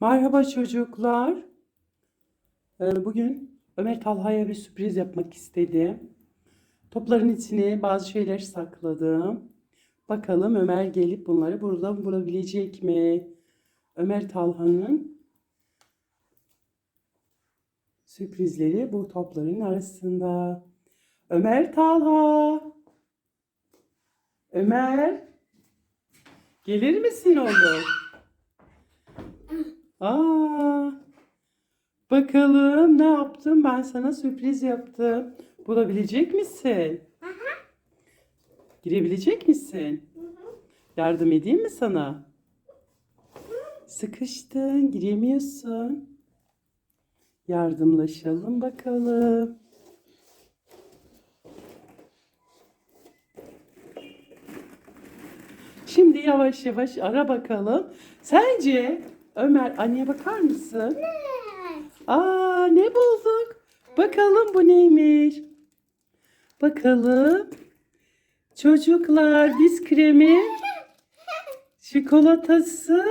Merhaba çocuklar. Ee, Bugün Ömer Talha'ya bir sürpriz yapmak istedim. Topların içine bazı şeyler sakladım. Bakalım Ömer gelip bunları buradan bulabilecek mi? Ömer Talha'nın sürprizleri bu topların arasında. Ömer Talha. Ömer. Gelir misin oğlum? Aa, bakalım ne yaptım? Ben sana sürpriz yaptım. Bulabilecek misin? Girebilecek misin? Yardım edeyim mi sana? Sıkıştın, giremiyorsun. Yardımlaşalım bakalım. Şimdi yavaş yavaş ara bakalım. Sence Ömer anneye bakar mısın? Aa ne bulduk? Bakalım bu neymiş? Bakalım. Çocuklar biz kremi, çikolatası.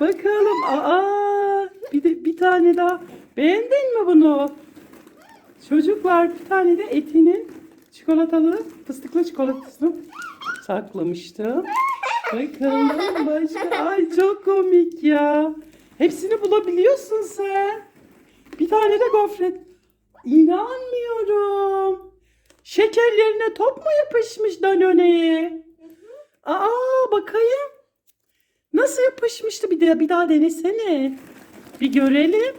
Bakalım. Aa bir de bir tane daha. Beğendin mi bunu? Çocuklar bir tane de etinin çikolatalı, fıstıklı çikolatasını saklamıştım. Bakalım başka. Ay çok komik ya. Hepsini bulabiliyorsun sen. Bir tane de gofret. İnanmıyorum. Şeker yerine top mu yapışmış Danone'ye? Aa bakayım. Nasıl yapışmıştı bir daha bir daha denesene. Bir görelim.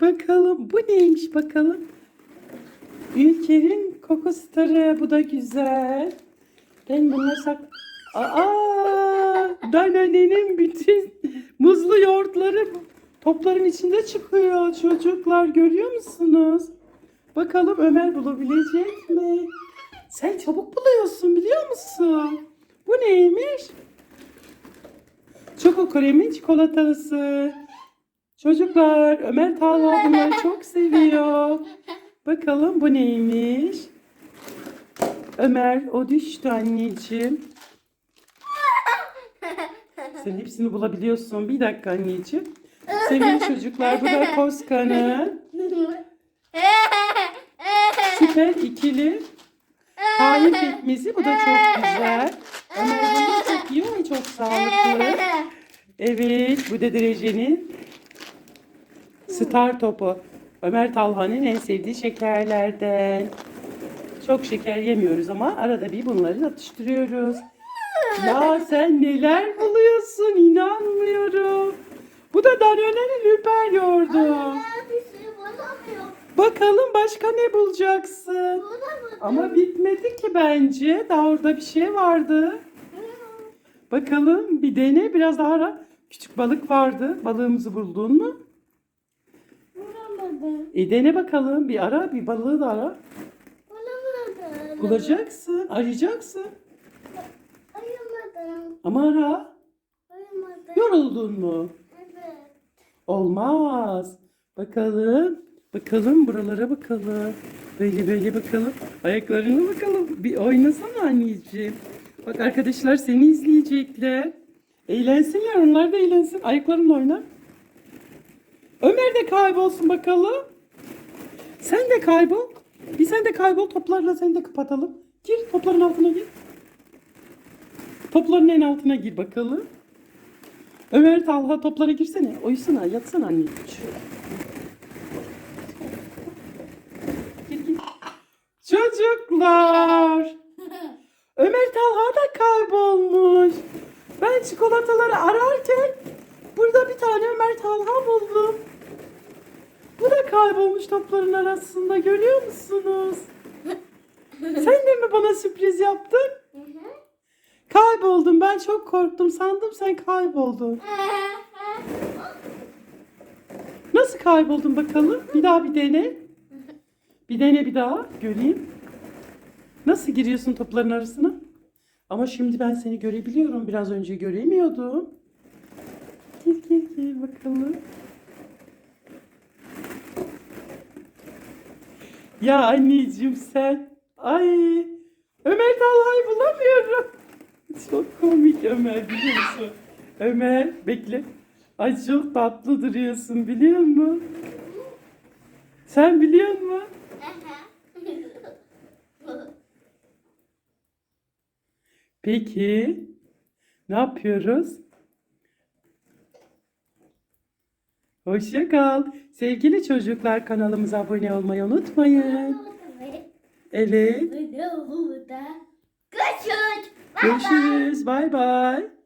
Bakalım bu neymiş bakalım. Ülker'in Coco Star'ı bu da güzel. Ben bunları sak... Aa, Danone'nin bütün muzlu yoğurtları topların içinde çıkıyor. Çocuklar görüyor musunuz? Bakalım Ömer bulabilecek mi? Sen çabuk buluyorsun biliyor musun? Bu neymiş? Çoko kremin çikolatası. Çocuklar Ömer Talha bunları çok seviyor. Bakalım bu neymiş? Ömer o düştü anneciğim. Sen hepsini bulabiliyorsun. Bir dakika anneciğim. Sevgili çocuklar bu da Koska'nın süper ikili tahin pekmezi. Bu da çok güzel. Ömer bunu çok yiyor ve çok sağlıklı. Evet bu da derecenin star topu. Ömer Talhan'ın en sevdiği şekerlerden. Çok şeker yemiyoruz ama arada bir bunları atıştırıyoruz. Ya sen neler buluyorsun inanmıyorum. Bu da Danone'nin hüper yoğurdu. Bakalım başka ne bulacaksın? Ama bitmedi ki bence. Daha orada bir şey vardı. Bakalım bir dene biraz daha ara. Küçük balık vardı. Balığımızı buldun mu? E dene bakalım. Bir ara bir balığı da ara. Bulacaksın. Arayacaksın. Ama ara. Yoruldun mu? Olmaz. Bakalım. Bakalım buralara bakalım. Böyle böyle bakalım. Ayaklarına bakalım. Bir oynasana anneciğim. Bak arkadaşlar seni izleyecekler. Eğlensinler onlar da eğlensin. Ayaklarınla oyna. Ömer de kaybolsun bakalım. Sen de kaybol. Bir sen de kaybol toplarla seni de kapatalım. Gir topların altına gir. Topların en altına gir bakalım. Ömer Talha toplara girsene. Uyusana yatsana gir. Çocuklar. Ömer Talha da kaybolmuş. Ben çikolataları ararken burada bir tane Ömer Talha buldum. Kaybolmuş topların arasında görüyor musunuz? Sen de mi bana sürpriz yaptın? Kayboldum. Ben çok korktum. Sandım sen kayboldun. Nasıl kayboldun bakalım? Bir daha bir dene. Bir dene bir daha. Göreyim. Nasıl giriyorsun topların arasına? Ama şimdi ben seni görebiliyorum. Biraz önce göremiyordum. Gel gel gel bakalım. Ya anneciğim sen. Ay. Ömer Talha'yı bulamıyorum. Çok komik Ömer biliyor musun? Ömer bekle. Ay çok tatlı duruyorsun biliyor musun? Sen biliyor musun? Peki ne yapıyoruz? Hoşça kal. Sevgili çocuklar kanalımıza abone olmayı unutmayın. Evet. Görüşürüz. Bay bay.